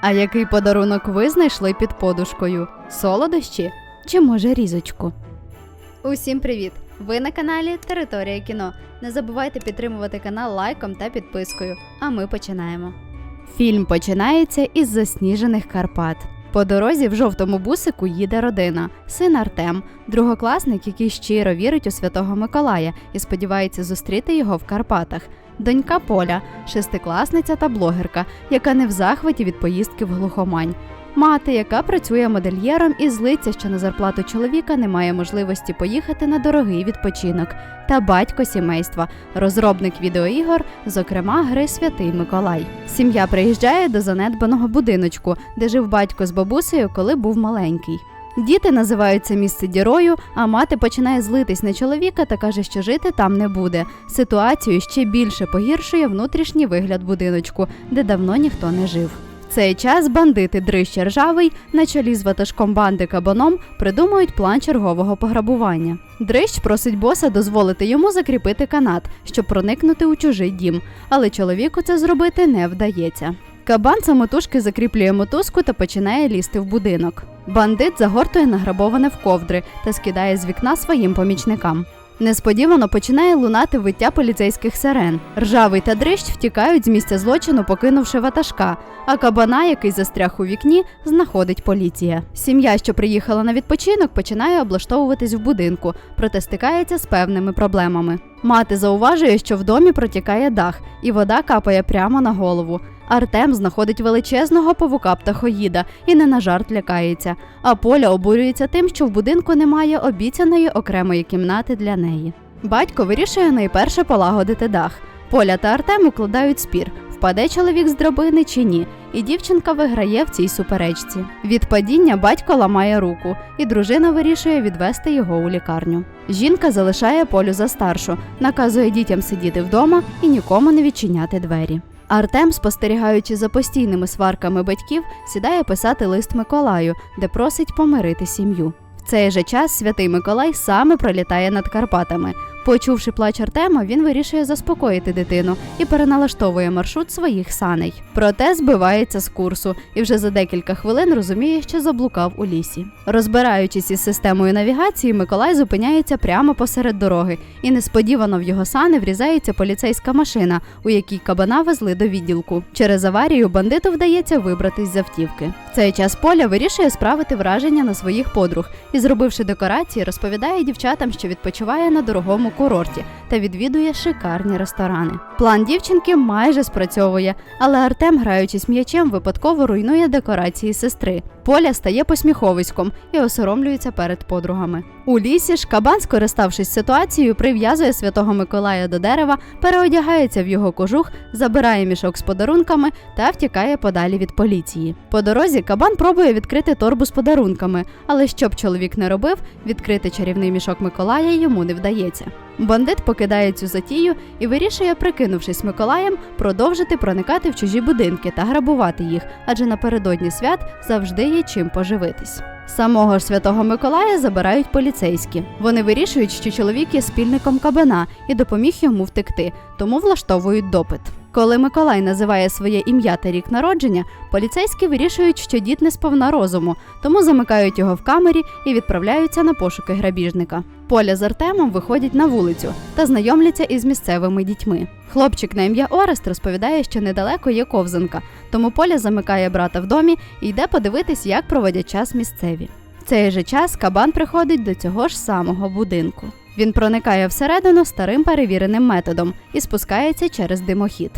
А який подарунок ви знайшли під подушкою? Солодощі чи може різочку? Усім привіт! Ви на каналі Територія кіно. Не забувайте підтримувати канал лайком та підпискою. А ми починаємо. Фільм починається із засніжених Карпат. По дорозі в жовтому бусику їде родина, син Артем, другокласник, який щиро вірить у святого Миколая і сподівається зустріти його в Карпатах. Донька Поля, шестикласниця та блогерка, яка не в захваті від поїздки в глухомань. Мати, яка працює модельєром і злиться, що на зарплату чоловіка немає можливості поїхати на дорогий відпочинок, та батько сімейства, розробник відеоігор, зокрема гри Святий Миколай. Сім'я приїжджає до занедбаного будиночку, де жив батько з бабусею, коли був маленький. Діти називають це місце дірою, а мати починає злитись на чоловіка та каже, що жити там не буде. Ситуацію ще більше погіршує внутрішній вигляд будиночку, де давно ніхто не жив. В цей час бандити Дрищ Ржавий на чолі з ватажком банди Кабаном придумують план чергового пограбування. Дрищ просить боса дозволити йому закріпити канат, щоб проникнути у чужий дім, але чоловіку це зробити не вдається. Кабан самотужки закріплює мотузку та починає лізти в будинок. Бандит загортує награбоване в ковдри та скидає з вікна своїм помічникам. Несподівано починає лунати виття поліцейських сирен. Ржавий та дрищ втікають з місця злочину, покинувши ватажка, а кабана, який застряг у вікні, знаходить поліція. Сім'я, що приїхала на відпочинок, починає облаштовуватись в будинку, проте стикається з певними проблемами. Мати зауважує, що в домі протікає дах, і вода капає прямо на голову. Артем знаходить величезного павука птахоїда і не на жарт лякається. А Поля обурюється тим, що в будинку немає обіцяної окремої кімнати для неї. Батько вирішує найперше полагодити дах. Поля та Артем укладають спір, впаде чоловік з драбини чи ні, і дівчинка виграє в цій суперечці. Від падіння батько ламає руку, і дружина вирішує відвести його у лікарню. Жінка залишає полю за старшу, наказує дітям сидіти вдома і нікому не відчиняти двері. Артем, спостерігаючи за постійними сварками батьків, сідає писати лист Миколаю, де просить помирити сім'ю. В цей же час святий Миколай саме пролітає над Карпатами. Почувши плач Артема, він вирішує заспокоїти дитину і переналаштовує маршрут своїх саней. Проте збивається з курсу і вже за декілька хвилин розуміє, що заблукав у лісі. Розбираючись із системою навігації, Миколай зупиняється прямо посеред дороги, і несподівано в його сани врізається поліцейська машина, у якій кабана везли до відділку. Через аварію бандиту вдається вибратись з автівки. В цей час Поля вирішує справити враження на своїх подруг і, зробивши декорації, розповідає дівчатам, що відпочиває на дорогому курорті та відвідує шикарні ресторани. План дівчинки майже спрацьовує, але Артем, граючись м'ячем, випадково руйнує декорації сестри. Поля стає посміховиськом і осоромлюється перед подругами. У лісі ж кабан, скориставшись ситуацією, прив'язує святого Миколая до дерева, переодягається в його кожух, забирає мішок з подарунками та втікає подалі від поліції. По дорозі кабан пробує відкрити торбу з подарунками, але щоб чоловік не робив, відкрити чарівний мішок Миколая йому не вдається. Бандит покидає цю затію і вирішує, прикинувшись Миколаєм, продовжити проникати в чужі будинки та грабувати їх, адже напередодні свят завжди є чим поживитись. Самого ж святого Миколая забирають поліцейські. Вони вирішують, що чоловік є спільником кабана і допоміг йому втекти, тому влаштовують допит. Коли Миколай називає своє ім'я та рік народження, поліцейські вирішують, що дід не сповна розуму, тому замикають його в камері і відправляються на пошуки грабіжника. Поля з Артемом виходять на вулицю та знайомляться із місцевими дітьми. Хлопчик на ім'я Орест розповідає, що недалеко є ковзанка, тому Поля замикає брата в домі і йде подивитись, як проводять час місцеві. В цей же час кабан приходить до цього ж самого будинку. Він проникає всередину старим перевіреним методом і спускається через димохід.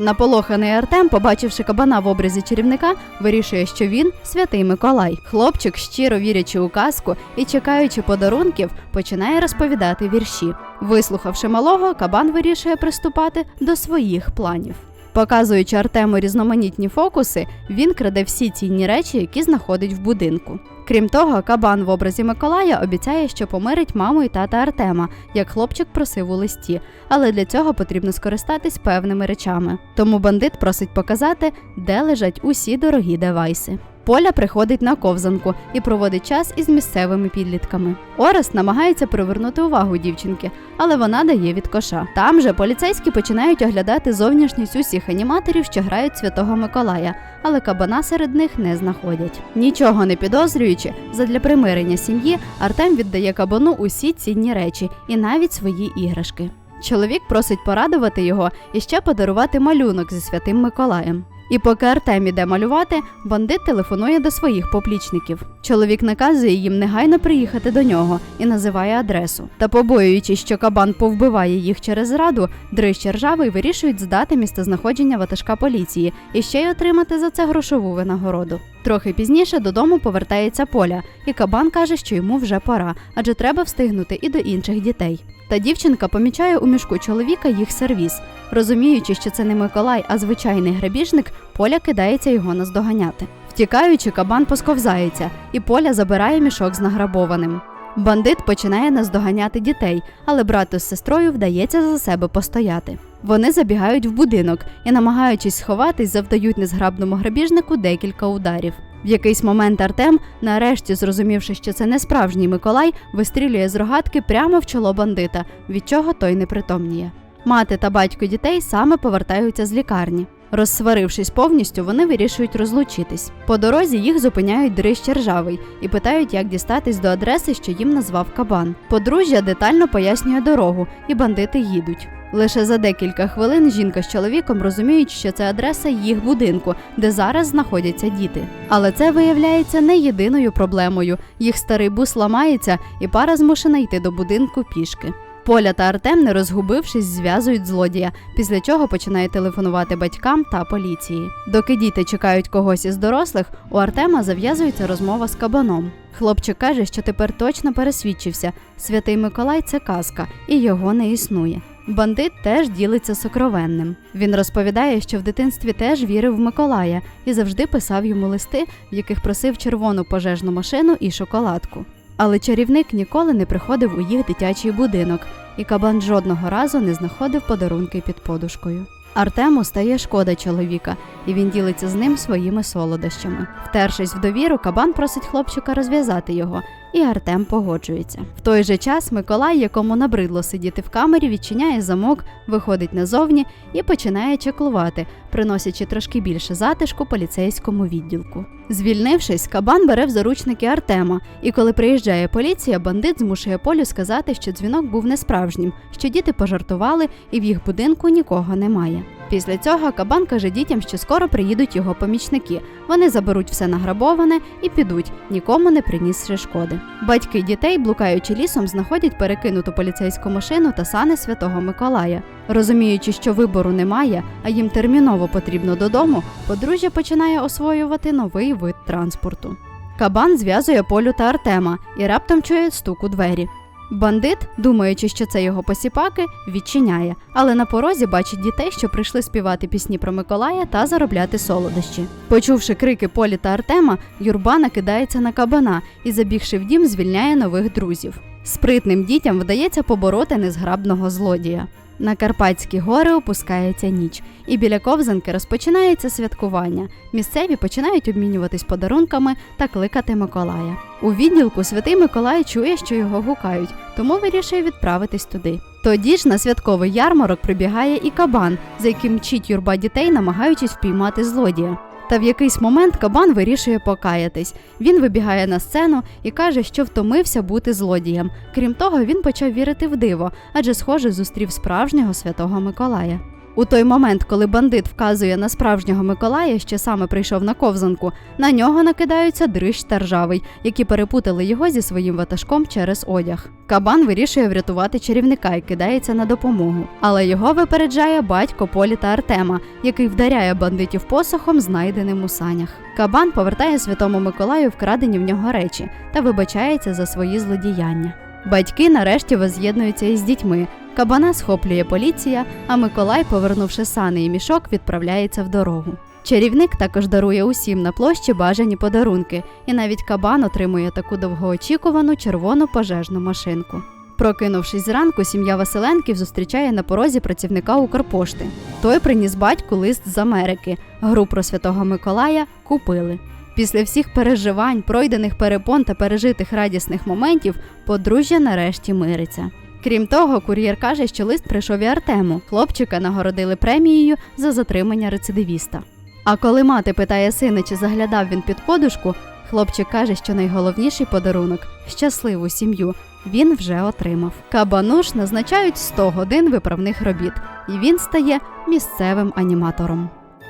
Наполоханий Артем, побачивши кабана в образі чарівника, вирішує, що він святий Миколай. Хлопчик, щиро вірячи у казку і чекаючи подарунків, починає розповідати вірші. Вислухавши малого, кабан вирішує приступати до своїх планів. Показуючи Артему різноманітні фокуси, він краде всі цінні речі, які знаходить в будинку. Крім того, кабан в образі Миколая обіцяє, що помирить маму і тата Артема, як хлопчик просив у листі, але для цього потрібно скористатись певними речами. Тому бандит просить показати, де лежать усі дорогі девайси. Поля приходить на ковзанку і проводить час із місцевими підлітками. Орест намагається привернути увагу дівчинки, але вона дає від коша. Там же поліцейські починають оглядати зовнішність усіх аніматорів, що грають Святого Миколая, але кабана серед них не знаходять. Нічого не підозрюючи, задля примирення сім'ї Артем віддає кабану усі цінні речі і навіть свої іграшки. Чоловік просить порадувати його і ще подарувати малюнок зі святим Миколаєм. І поки Артем іде малювати, бандит телефонує до своїх поплічників. Чоловік наказує їм негайно приїхати до нього і називає адресу. Та побоюючись, що кабан повбиває їх через зраду, дрищ ржавий вирішують здати місцезнаходження ватажка поліції і ще й отримати за це грошову винагороду. Трохи пізніше додому повертається Поля, і кабан каже, що йому вже пора, адже треба встигнути і до інших дітей. Та дівчинка помічає у мішку чоловіка їх сервіз. Розуміючи, що це не Миколай, а звичайний грабіжник, Поля кидається його наздоганяти. Втікаючи, кабан посковзається, і Поля забирає мішок з награбованим. Бандит починає наздоганяти дітей, але брату з сестрою вдається за себе постояти. Вони забігають в будинок і, намагаючись сховатись, завдають незграбному грабіжнику декілька ударів. В якийсь момент Артем, нарешті зрозумівши, що це не справжній Миколай, вистрілює з рогатки прямо в чоло бандита, від чого той не притомніє. Мати та батько дітей саме повертаються з лікарні. Розсварившись повністю, вони вирішують розлучитись. По дорозі їх зупиняють дрищ ржавий і питають, як дістатись до адреси, що їм назвав кабан. Подружжя детально пояснює дорогу, і бандити їдуть. Лише за декілька хвилин жінка з чоловіком розуміють, що це адреса їх будинку, де зараз знаходяться діти. Але це виявляється не єдиною проблемою. Їх старий бус ламається, і пара змушена йти до будинку пішки. Поля та Артем, не розгубившись, зв'язують злодія, після чого починає телефонувати батькам та поліції. Доки діти чекають когось із дорослих, у Артема зав'язується розмова з кабаном. Хлопчик каже, що тепер точно пересвідчився: святий Миколай це казка, і його не існує. Бандит теж ділиться сокровенним. Він розповідає, що в дитинстві теж вірив в Миколая і завжди писав йому листи, в яких просив червону пожежну машину і шоколадку. Але чарівник ніколи не приходив у їх дитячий будинок, і кабан жодного разу не знаходив подарунки під подушкою. Артему стає шкода чоловіка, і він ділиться з ним своїми солодощами. Втершись в довіру, кабан просить хлопчика розв'язати його, і Артем погоджується. В той же час Миколай, якому набридло сидіти в камері, відчиняє замок, виходить назовні і починає чеклувати, приносячи трошки більше затишку поліцейському відділку. Звільнившись, кабан бере в заручники Артема, і коли приїжджає поліція, бандит змушує Полю сказати, що дзвінок був несправжнім, що діти пожартували і в їх будинку нікого немає. Після цього кабан каже дітям, що скоро приїдуть його помічники. Вони заберуть все награбоване і підуть, нікому не принісши шкоди. Батьки дітей, блукаючи лісом, знаходять перекинуту поліцейську машину та сани святого Миколая. Розуміючи, що вибору немає, а їм терміново потрібно додому, подружжя починає освоювати новий вид транспорту. Кабан зв'язує Полю та Артема і раптом чує стук у двері. Бандит, думаючи, що це його посіпаки, відчиняє, але на порозі бачить дітей, що прийшли співати пісні про Миколая та заробляти солодощі. Почувши крики Полі та Артема, юрба накидається на кабана і, забігши в дім, звільняє нових друзів. Спритним дітям вдається побороти незграбного злодія. На Карпатські гори опускається ніч, і біля ковзанки розпочинається святкування. Місцеві починають обмінюватись подарунками та кликати Миколая. У відділку святий Миколай чує, що його гукають, тому вирішує відправитись туди. Тоді ж на святковий ярмарок прибігає і кабан, за яким мчить юрба дітей, намагаючись впіймати злодія. Та в якийсь момент кабан вирішує покаятись. Він вибігає на сцену і каже, що втомився бути злодієм. Крім того, він почав вірити в диво, адже, схоже, зустрів справжнього святого Миколая. У той момент, коли бандит вказує на справжнього Миколая, що саме прийшов на ковзанку, на нього накидаються дрищ та ржавий, які перепутали його зі своїм ватажком через одяг. Кабан вирішує врятувати чарівника і кидається на допомогу. Але його випереджає батько Полі та Артема, який вдаряє бандитів посохом, знайденим у санях. Кабан повертає святому Миколаю вкрадені в нього речі та вибачається за свої злодіяння. Батьки нарешті воз'єднуються із дітьми. Кабана схоплює поліція, а Миколай, повернувши сани і мішок, відправляється в дорогу. Чарівник також дарує усім на площі бажані подарунки, і навіть кабан отримує таку довгоочікувану червону пожежну машинку. Прокинувшись зранку, сім'я Василенків зустрічає на порозі працівника Укрпошти. Той приніс батьку лист з Америки. Гру про святого Миколая купили. Після всіх переживань, пройдених перепон та пережитих радісних моментів, подружжя нарешті мириться. Крім того, кур'єр каже, що лист прийшов і Артему. Хлопчика нагородили премією за затримання рецидивіста. А коли мати питає сина, чи заглядав він під подушку, хлопчик каже, що найголовніший подарунок щасливу сім'ю він вже отримав. Кабануш назначають 100 годин виправних робіт, і він стає місцевим аніматором.